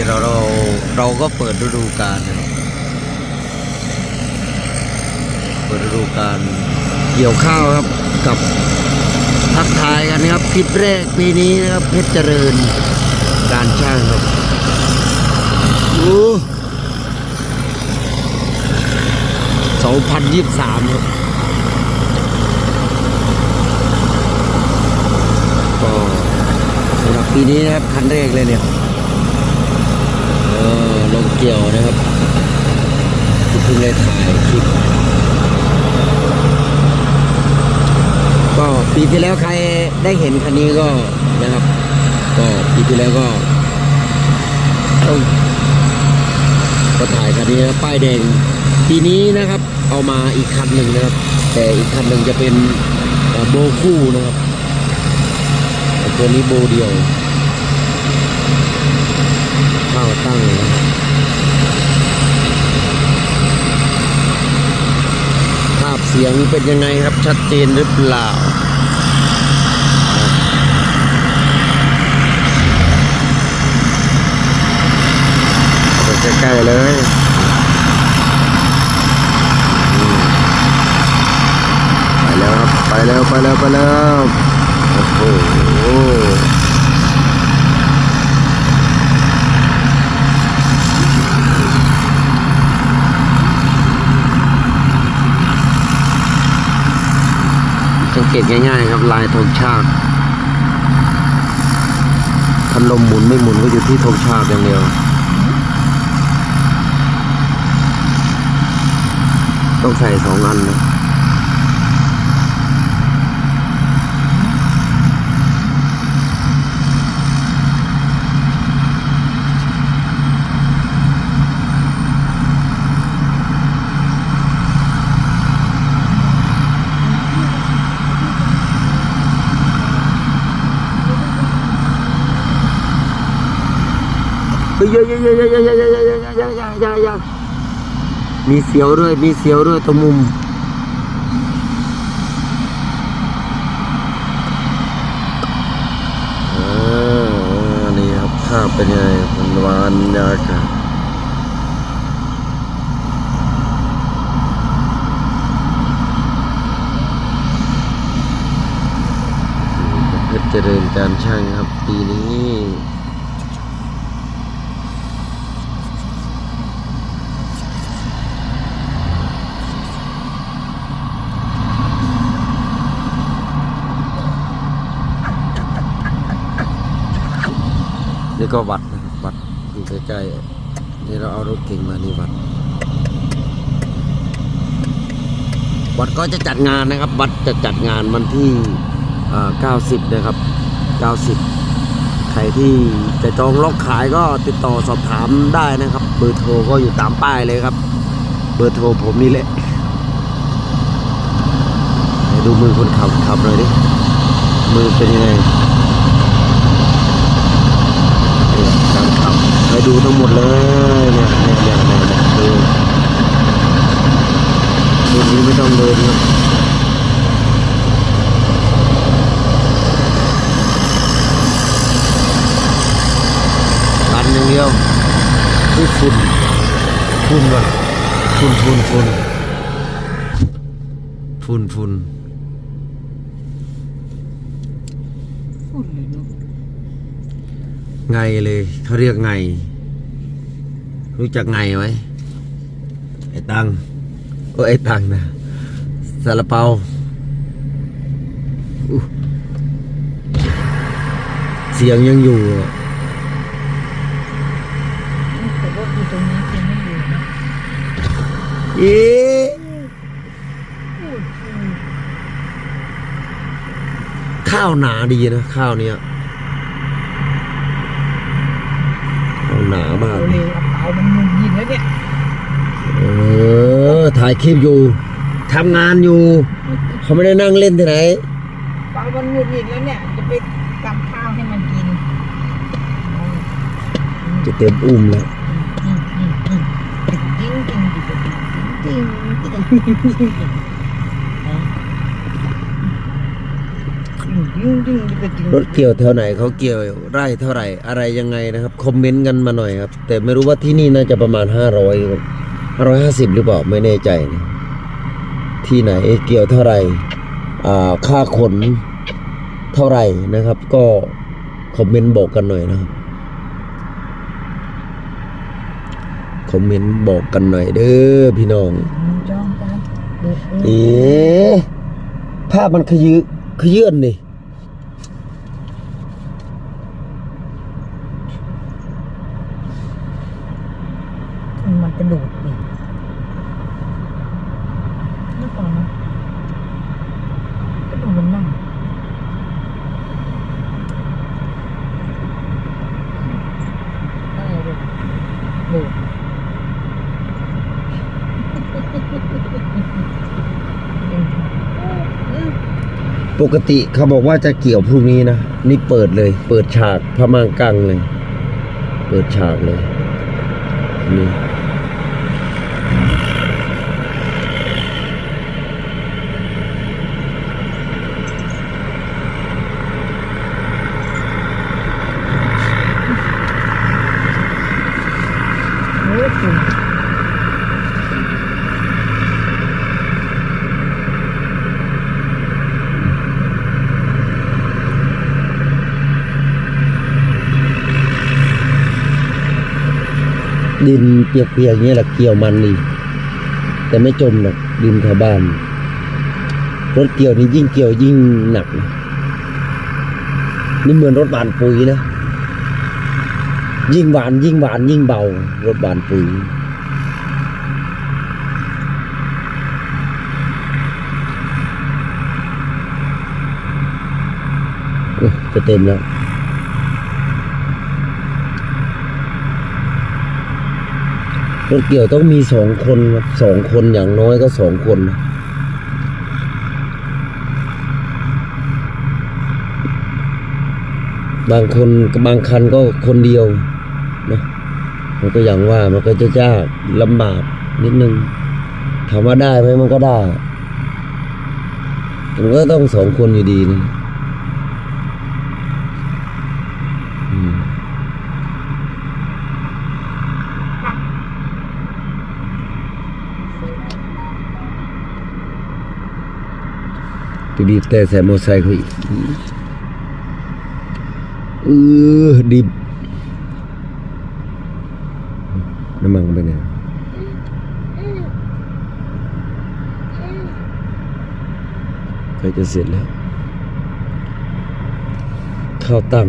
นี่เราเราเราก็เปิดฤดูกาลนะครับเปิดฤดูกาลเกี่ยวข้าวครับกับทักทายกันนะครับคลิปแรกปีนี้นะครับเพชรเจริญการช่างครับดู2023ครับก็สำหรับปีนี้นะครับคันแรกเลยเนี่ย เกี่ยวนะครับที่เพิ่งได้ถ่ายคลิปก็ปีที่แล้วใครได้เห็นคันนี้ก็นะครับ ก็ปีที่แล้วก็ต้องก็ถ่ายคันนี้นะป้ายแดงปีนี้นะครับ เอามาอีกคันหนึ่งนะครับ แต่อีกคันหนึ่งจะเป็นโบคู่นะครับต่ตัวนี้โบเดียวข้าวตั้งนะครับภาพ เสียงเป็นยังไงครับชัดเจนหรือเปล่าใกล้ๆเลยไปแล้วครับ ไปแล้วไปแล้วไปแล้วโอ้โห สังเกตง่ายๆ ครับลายธงชาติพัดลมหมุนไม่หมุนก็อยู่ที่ธงชาติอย่างเดียวต้องใส่สองอันนะ เยอะๆๆๆๆๆๆๆมีเสียวด้วย มีเสียวด้วยตรงมุมเออนี่ครับภาพเป็นยังไงมันวานยากาศเจริญการช่างครับปีนี้ ก็วัดนะครับวัดอยู่ใกล้ๆนี่เราเอารถเก่งมานี่วัด วัดก็จะจัดงานนะครับ วัดจะจัดงานวันที่อ่า90นะครับ90ใครที่จะจองล็อกขายก็ติดต่อสอบถามได้นะครับ เบอร์โทรก็อยู่ตามป้ายเลยครับ เบอร์โทรผมนี่แหละดูมือคนขับขับหน่อยดิมือเป็นยังไง เนี่ยการขับให้ ดูทั้งหมดเลยเนี่ยเนี่ยเนี่ยเนี่ยเนี่ยดูนี้ไม่ต้องเดินครับรันอย่างเดียวที่ฝุ่นฝุ่นก่อนฝุ่นฝุ่นฝุ่นฝุ่นฝุ่นเลยเนาะไงเลยเขาเรียกไง รู้จักไงไหมไอ้ตังโอ้ไอ้ตังนะซาลาเปาอู้เสียงยังอยู่อะแต่ว่าคือตรงนี้คือไม่อยู่นะอีพูดอืมข้าวหนาดีนะ ข้าวเนี้ยข้าวหนามาก เร็วๆ กระเป๋ามันงุนยินแล้วเนี่ยเออถ่ายคลิปอยู่ทำงานอยู่ เขาไม่ได้นั่งเล่นที่ไหนกระเป๋ามันงุนยินแล้วเนี่ย จะไปกำข้าวให้มันกิน จะเต็มอุ้มแล้วอืมอืมอืมจริงจริงจริงจริงจริงจริงจ รถเกี่ยวแถวไหนเขาเกี่ยวไร่เท่าไหร่ อะไรยังไงนะครับ คอมเมนต์กันมาหน่อยครับ แต่ไม่รู้ว่าที่นี่น่าจะประมาณห้าร้อยห้าร้อยห้าสิบหรือเปล่าไม่แน่ใจนะที่ไหนเกี่ยวเท่าไหร่อ่าค่าขนเท่าไหร่นะครับ ก็คอมเมนต์บอกกันหน่อยนะครับคอมเมนต์บอกกันหน่อยเด้อพี่น้องจองกันเอ๊ะภาพมันขยืขยื่นนี่มันก ระโดดดินึกออกไหมกระโดดมันนั่งอะไรลูกลูก ปกติเขาบอกว่าจะเกี่ยวพรุ่งนี้นะ นี่เปิดเลย เปิดฉากพมังกังเลย เปิดฉากเลย นี่ เฮ้ยคุณ ดินเปียกๆอย่างนี้ยแหละเกี่ยวมันนี่แต่ไม่จมหรอกดินแถวบ้านรถเกี่ยวนี่ยิ่งเกี่ยวยิ่งหนักนะนี่เหมือนรถบานปุ๋ยนะยิ่งหวานยิ่งหวานยิ่งเบา รถบานปุ๋ยจะเต็มแล้ว รถเกี่ยวต้องมีสองคนครับสองคนอย่างน้อยก็สองคนบางคนบางคันก็คนเดียวนะมันก็อย่างว่ามันก็จะยากลำบากนิดนึงถามว่าได้ไหมมันก็ได้มันก็ต้องสองคนอยู่ดีนะ บีบแต่ใส่มอเตอร์ไซค์เขาอีกเออดิบน้ำมันไปไหนใกล้จะเสร็จแล้ว ข้าวตั้ง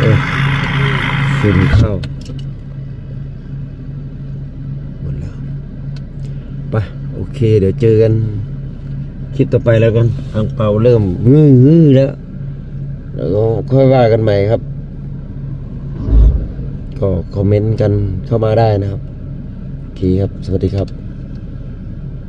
เออ ฝุ่นเข้าหมดแล้วไปโอเค เดี๋ยวเจอกันคลิปต่อไปแล้วกันทางเปาเริ่มงื้อฮือแล้ว แล้วก็ค่อยว่ากันใหม่ครับ ก็คอมเมนต์กันเข้ามาได้นะครับ โอเคครับ สวัสดีครับ